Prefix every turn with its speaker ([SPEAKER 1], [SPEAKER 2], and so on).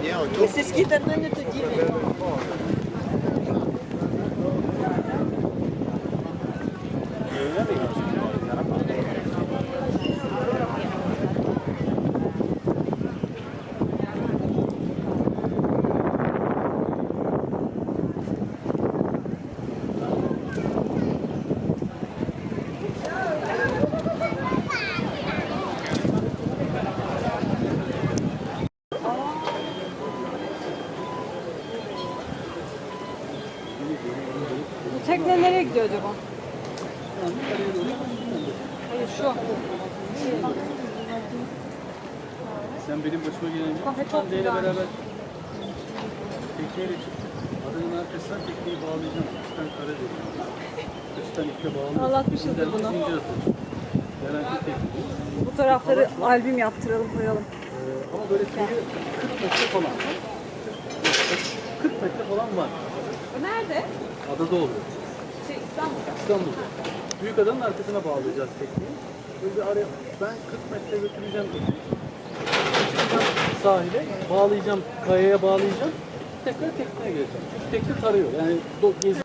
[SPEAKER 1] E c'est ce qui est en train de te dire.
[SPEAKER 2] Bu tekne nereye gidiyor acaba? Hayır şu.
[SPEAKER 3] Sen benim başıma gelince
[SPEAKER 2] Kafe çok güzelmiş.
[SPEAKER 3] beraber tekneyle çıktık. Adanın arkasından tekneyi bağlayacağım. Üstten kare veriyorum. Üstten iple bağlayacağım.
[SPEAKER 2] Anlatmışızdır
[SPEAKER 3] Üzerine
[SPEAKER 2] bunu.
[SPEAKER 3] zincir atacağım. Garanti tekne.
[SPEAKER 2] Bu tarafları albüm yaptıralım koyalım.
[SPEAKER 3] Ee, ama böyle kıyı 40 metre falan. 40 metre falan var.
[SPEAKER 2] Nerede?
[SPEAKER 3] Adada oluyor.
[SPEAKER 2] Şey İstanbul'da.
[SPEAKER 3] İstanbul'da. Büyük adanın arkasına bağlayacağız tekneyi. Böyle araya ben 40 metre götüreceğim tekneyi. Çıkacağım Sahile bağlayacağım, kayaya bağlayacağım. Tekrar tekneye geleceğim. Çünkü tekne tarıyor. Yani do- gezi